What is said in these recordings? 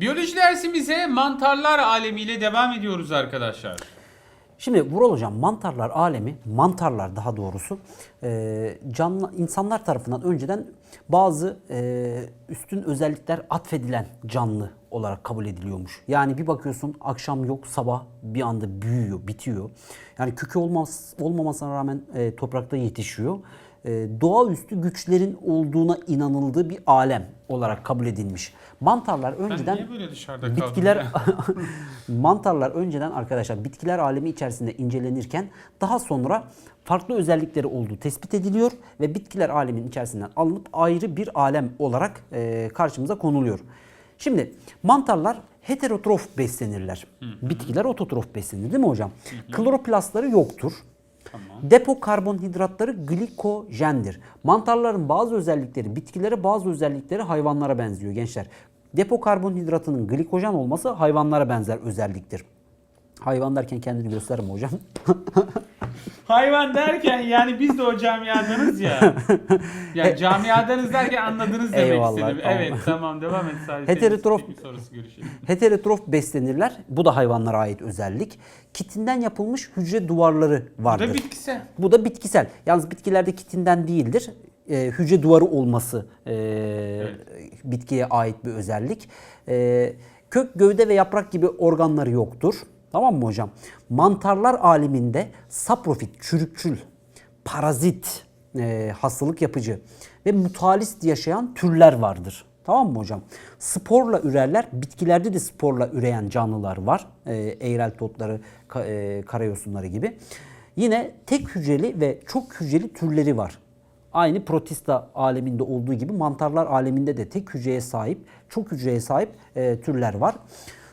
Biyoloji dersimize mantarlar alemiyle devam ediyoruz arkadaşlar. Şimdi Vural Hocam mantarlar alemi, mantarlar daha doğrusu e, canlı insanlar tarafından önceden bazı e, üstün özellikler atfedilen canlı olarak kabul ediliyormuş. Yani bir bakıyorsun akşam yok sabah bir anda büyüyor, bitiyor. Yani kökü olmaz, olmamasına rağmen e, toprakta yetişiyor. E, doğaüstü güçlerin olduğuna inanıldığı bir alem olarak kabul edilmiş. Mantarlar Ben önceden niye böyle dışarıda bitkiler mantarlar önceden arkadaşlar bitkiler alemi içerisinde incelenirken daha sonra farklı özellikleri olduğu tespit ediliyor ve bitkiler alemin içerisinden alınıp ayrı bir alem olarak e, karşımıza konuluyor. Şimdi mantarlar heterotrof beslenirler. Bitkiler ototrof beslenir değil mi hocam? Kloroplastları yoktur. Depo karbonhidratları glikojendir. Mantarların bazı özellikleri bitkilere bazı özellikleri hayvanlara benziyor gençler. Depo karbonhidratının glikojen olması hayvanlara benzer özelliktir. Hayvan derken kendini gösterir mi hocam? Hayvan derken yani biz de o camiadanız ya. Yani camiadanız derken anladınız demek Eyvallah, istedim. tamam. Evet tamam devam et sadece. Heterotrof- sonrası görüşelim. Heterotrof beslenirler. Bu da hayvanlara ait özellik. Kitinden yapılmış hücre duvarları Bu vardır. da bitkisel. Bu da bitkisel. Yalnız bitkilerde kitinden değildir. Ee, hücre duvarı olması e, bitkiye ait bir özellik. Ee, kök, gövde ve yaprak gibi organları yoktur. Tamam mı hocam? Mantarlar aleminde saprofit, çürükçül, parazit, e, hastalık yapıcı ve mutalist yaşayan türler vardır. Tamam mı hocam? Sporla ürerler. Bitkilerde de sporla üreyen canlılar var. E, eğrel totları, ka, e, karayosunları gibi. Yine tek hücreli ve çok hücreli türleri var. Aynı protista aleminde olduğu gibi mantarlar aleminde de tek hücreye sahip, çok hücreye sahip e, türler var.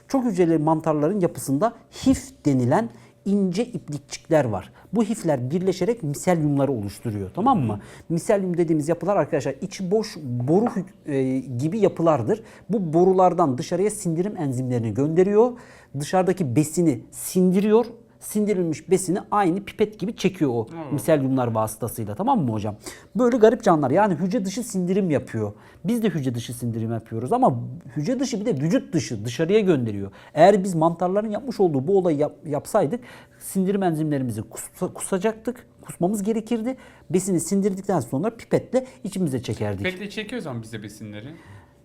Çok hücreli mantarların yapısında hif denilen ince iplikçikler var. Bu hifler birleşerek miselyumları oluşturuyor. Tamam mı? Miselyum dediğimiz yapılar arkadaşlar içi boş boru e, gibi yapılardır. Bu borulardan dışarıya sindirim enzimlerini gönderiyor. Dışarıdaki besini sindiriyor. Sindirilmiş besini aynı pipet gibi çekiyor o miselyumlar vasıtasıyla. Tamam mı hocam? Böyle garip canlılar. Yani hücre dışı sindirim yapıyor. Biz de hücre dışı sindirim yapıyoruz ama hücre dışı bir de vücut dışı dışarıya gönderiyor. Eğer biz mantarların yapmış olduğu bu olayı yap- yapsaydık sindirim enzimlerimizi kus- kusacaktık. Kusmamız gerekirdi. Besini sindirdikten sonra pipetle içimize çekerdik. Petle çekiyoruz ama bize besinleri.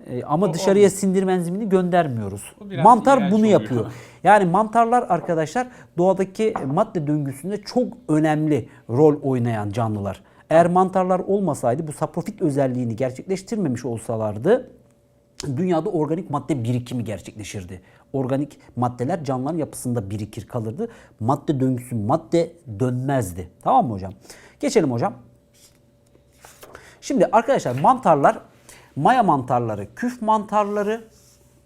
Ee, ama O- dışarıya sindirim enzimini göndermiyoruz. O Mantar bunu oluyor. yapıyor. Yani mantarlar arkadaşlar doğadaki madde döngüsünde çok önemli rol oynayan canlılar. Eğer mantarlar olmasaydı bu saprofit özelliğini gerçekleştirmemiş olsalardı dünyada organik madde birikimi gerçekleşirdi. Organik maddeler canlıların yapısında birikir kalırdı. Madde döngüsü, madde dönmezdi. Tamam mı hocam? Geçelim hocam. Şimdi arkadaşlar mantarlar, maya mantarları, küf mantarları,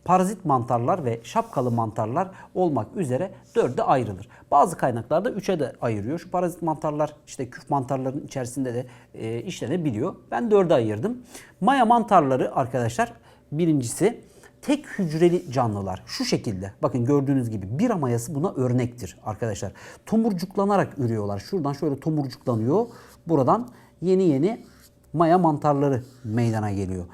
parazit mantarlar ve şapkalı mantarlar olmak üzere dörde ayrılır. Bazı kaynaklarda üçe de ayırıyor. Şu parazit mantarlar işte küf mantarların içerisinde de e, işlenebiliyor. Ben dörde ayırdım. Maya mantarları arkadaşlar birincisi tek hücreli canlılar şu şekilde. Bakın gördüğünüz gibi bira mayası buna örnektir arkadaşlar. Tomurcuklanarak ürüyorlar. Şuradan şöyle tomurcuklanıyor. Buradan yeni yeni maya mantarları meydana geliyor.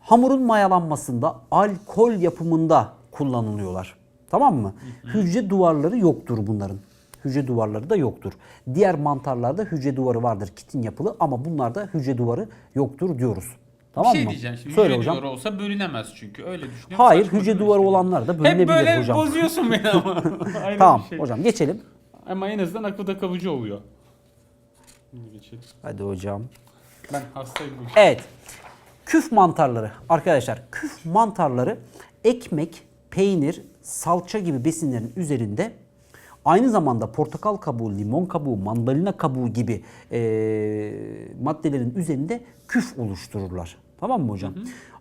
Hamurun mayalanmasında, alkol yapımında kullanılıyorlar. Tamam mı? Hücre duvarları yoktur bunların. Hücre duvarları da yoktur. Diğer mantarlarda hücre duvarı vardır kitin yapılı ama bunlarda hücre duvarı yoktur diyoruz. Tamam bir şey mı? diyeceğim şimdi. Söyle hücre hocam. duvarı olsa bölünebilir çünkü. Öyle düşünüyorum. Hayır Saçma hücre duvarı istedim. olanlar da Hep bölünebilir böyle hocam. bozuyorsun beni ama. Ayrı Tamam bir şey. hocam geçelim. Ama en azından akılda kalıcı oluyor. Şimdi geçelim. Hadi hocam. Ben hastayım bu Evet. Küf mantarları arkadaşlar küf mantarları ekmek, peynir, salça gibi besinlerin üzerinde aynı zamanda portakal kabuğu, limon kabuğu, mandalina kabuğu gibi eee, maddelerin üzerinde küf oluştururlar. Tamam mı hocam?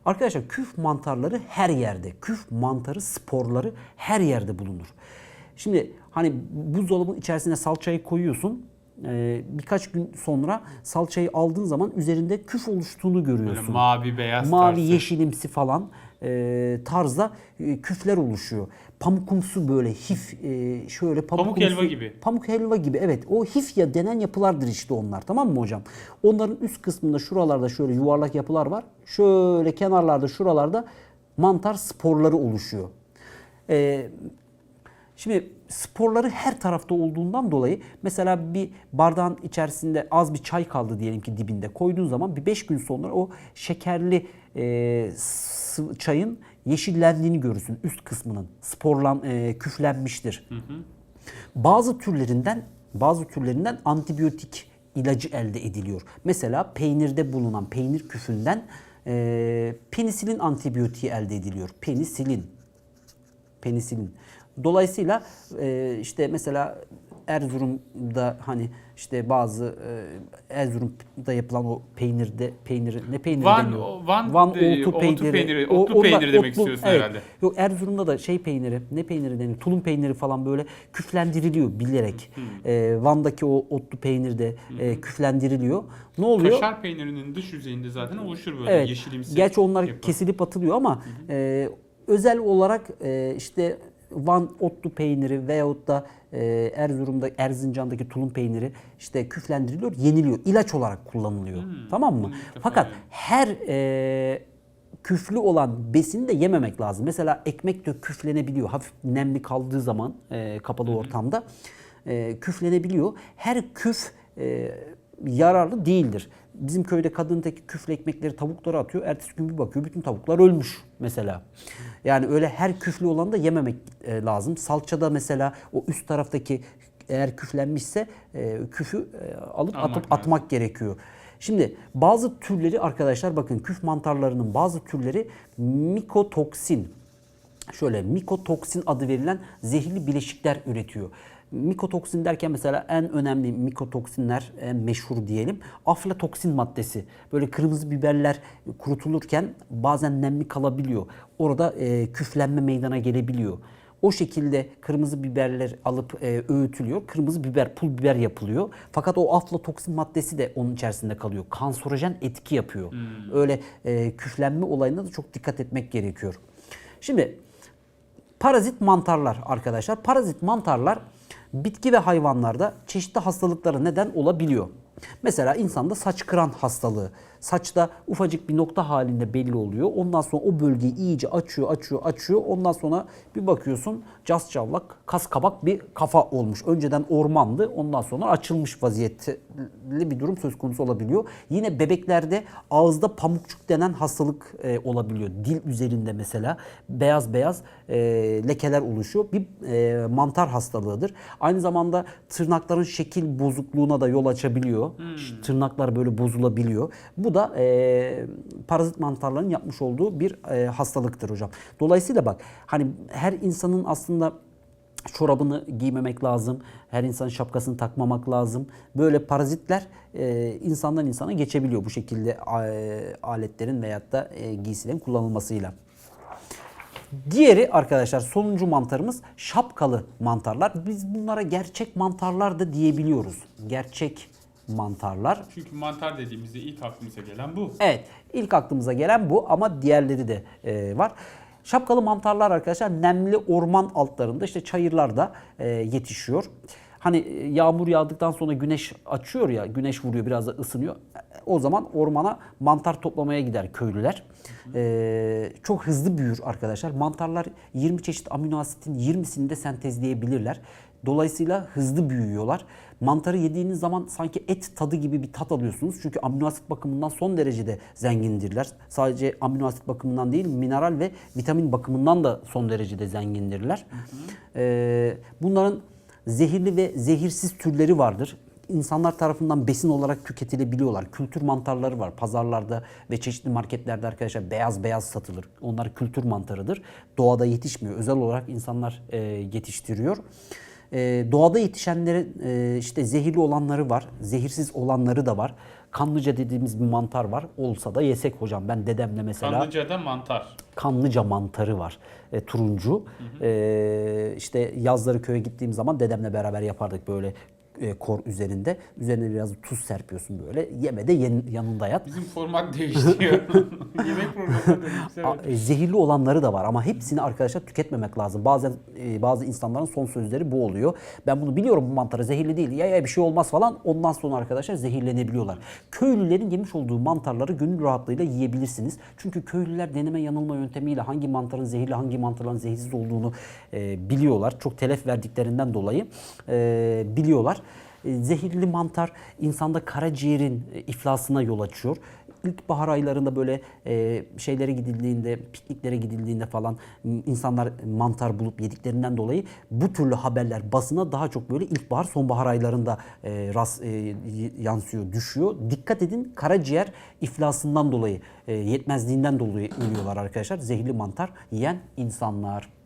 Arkadaşlar küf mantarları her yerde. Küf mantarı sporları her yerde bulunur. Şimdi hani buzdolabının içerisine salçayı koyuyorsun. Ee, birkaç gün sonra salçayı aldığın zaman üzerinde küf oluştuğunu Böyle görüyorsun. mavi beyaz Mavi, tarzı. yeşilimsi falan e, tarzda e, küfler oluşuyor. Pamukumsu böyle hif e, şöyle pamukumsu, helva gibi. Pamuk helva gibi evet. O hif ya denen yapılardır işte onlar tamam mı hocam? Onların üst kısmında şuralarda şöyle yuvarlak yapılar var. Şöyle kenarlarda şuralarda mantar sporları oluşuyor. Ee, Şimdi sporları her tarafta olduğundan dolayı mesela bir bardağın içerisinde az bir çay kaldı diyelim ki dibinde koyduğun zaman bir 5 gün sonra o şekerli e, çayın yeşillendiğini görürsün üst kısmının sporlan e, küflenmiştir. Bazı türlerinden bazı türlerinden antibiyotik ilacı elde ediliyor. Mesela peynirde bulunan peynir küfünden e, penisilin antibiyotiği elde ediliyor. Penisilin penisilin. Dolayısıyla e, işte mesela Erzurum'da hani işte bazı e, Erzurum'da yapılan o peynirde peyniri ne peyniri Van- deniyor? o- Van de- otu peyniri, otlu orada peyniri demek istiyorsun evet. herhalde. Yok Erzurum'da da şey peyniri, ne peyniri deniyor? Tulum peyniri falan böyle küflendiriliyor bilerek. E, Van'daki o otlu peynir de e, küflendiriliyor. Ne oluyor? Kaşar peynirinin dış yüzeyinde zaten oluşur böyle Evet. yeşilimsi. Gerçi onlar yapı. kesilip atılıyor ama e, özel olarak e, işte Van otlu peyniri veyahut da e, Erzurum'da Erzincan'daki tulum peyniri işte küflendiriliyor, yeniliyor. ilaç olarak kullanılıyor. Tamam mı? defa Fakat her e, küflü olan besini de yememek lazım. Mesela ekmek de küflenebiliyor. Hafif nemli kaldığı zaman e, kapalı ortamda e, küflenebiliyor. Her küf e, yararlı değildir. Bizim köyde kadın tek küflü ekmekleri tavuklara atıyor. Ertesi gün bir bakıyor bütün tavuklar ölmüş mesela. Yani öyle her küflü olanı da yememek e, lazım. Salçada mesela o üst taraftaki eğer küflenmişse e, küfü e, alıp atıp lazım. atmak gerekiyor. Şimdi bazı türleri arkadaşlar bakın küf mantarlarının bazı türleri mikotoksin şöyle mikotoksin adı verilen zehirli bileşikler üretiyor. Mikotoksin derken mesela en önemli mikotoksinler en meşhur diyelim aflatoksin maddesi. Böyle kırmızı biberler kurutulurken bazen nemli kalabiliyor. Orada e, küflenme meydana gelebiliyor. O şekilde kırmızı biberler alıp e, öğütülüyor. Kırmızı biber, pul biber yapılıyor. Fakat o aflatoksin maddesi de onun içerisinde kalıyor. Kanserojen etki yapıyor. Öyle e, küflenme olayına da çok dikkat etmek gerekiyor. Şimdi Parazit mantarlar arkadaşlar. Parazit mantarlar bitki ve hayvanlarda çeşitli hastalıklara neden olabiliyor. Mesela insanda saç kıran hastalığı. Saçta ufacık bir nokta halinde belli oluyor. Ondan sonra o bölgeyi iyice açıyor, açıyor, açıyor. Ondan sonra bir bakıyorsun cas cavlak, kas kabak bir kafa olmuş. Önceden ormandı. Ondan sonra açılmış vaziyetli bir durum söz konusu olabiliyor. Yine bebeklerde ağızda pamukçuk denen hastalık e, olabiliyor. Dil üzerinde mesela beyaz beyaz e, lekeler oluşuyor. Bir e, mantar hastalığıdır. Aynı zamanda tırnakların şekil bozukluğuna da yol açabiliyor. Tırnaklar böyle bozulabiliyor. Bu da e, parazit mantarların yapmış olduğu bir e, hastalıktır hocam. Dolayısıyla bak hani her insanın aslında çorabını giymemek lazım. Her insanın şapkasını takmamak lazım. Böyle parazitler e, insandan insana geçebiliyor bu şekilde e, aletlerin veyahut da e, giysilerin kullanılmasıyla. Diğeri arkadaşlar sonuncu mantarımız şapkalı mantarlar. Biz bunlara gerçek mantarlar da diyebiliyoruz. Gerçek mantarlar. Çünkü mantar dediğimizde ilk aklımıza gelen bu. Evet ilk aklımıza gelen bu ama diğerleri de e, var. Şapkalı mantarlar arkadaşlar nemli orman altlarında işte çayırlarda e, yetişiyor. Hani e, yağmur yağdıktan sonra güneş açıyor ya, güneş vuruyor biraz da ısınıyor. O zaman ormana mantar toplamaya gider köylüler. E, çok hızlı büyür arkadaşlar. Mantarlar 20 çeşit amino asitin 20'sini de sentezleyebilirler. Dolayısıyla hızlı büyüyorlar. Mantarı yediğiniz zaman sanki et tadı gibi bir tat alıyorsunuz. Çünkü amino asit bakımından son derecede zengindirler. Sadece amino asit bakımından değil, mineral ve vitamin bakımından da son derecede zengindirler. Ee, bunların zehirli ve zehirsiz türleri vardır. İnsanlar tarafından besin olarak tüketilebiliyorlar. Kültür mantarları var. Pazarlarda ve çeşitli marketlerde arkadaşlar beyaz beyaz satılır. Onlar kültür mantarıdır. Doğada yetişmiyor. Özel olarak insanlar e, yetiştiriyor. E, doğada yetişenlerin e, işte zehirli olanları var, zehirsiz olanları da var. Kanlıca dediğimiz bir mantar var. Olsa da yesek hocam. Ben dedemle mesela Kanlıca'da mantar. kanlıca mantarı var. E, turuncu. E, işte yazları köye gittiğim zaman dedemle beraber yapardık böyle e, kor üzerinde. Üzerine biraz tuz serpiyorsun böyle. Yeme de yen- yanında yat. Bizim format değişiyor. Yemek. A- Evet. e, Zehirli olanları da var ama hepsini arkadaşlar tüketmemek lazım. Bazen e, bazı insanların son sözleri bu oluyor. Ben bunu biliyorum bu mantarı zehirli değil. Ya ya bir şey olmaz falan. Ondan sonra arkadaşlar zehirlenebiliyorlar. Köylülerin yemiş olduğu mantarları gönül rahatlığıyla yiyebilirsiniz. Çünkü köylüler deneme yanılma yöntemiyle hangi mantarın zehirli hangi mantarların zehirsiz olduğunu e, biliyorlar. Çok telef verdiklerinden dolayı e, biliyorlar. Zehirli mantar insanda karaciğerin e, iflasına yol açıyor. İlkbahar aylarında böyle e, şeylere gidildiğinde, pikniklere gidildiğinde falan insanlar mantar bulup yediklerinden dolayı bu türlü haberler basına daha çok böyle ilkbahar, sonbahar aylarında e, rast e, yansıyor, düşüyor. Dikkat edin karaciğer iflasından dolayı, e, yetmezliğinden dolayı ölüyorlar arkadaşlar. Zehirli mantar yiyen insanlar.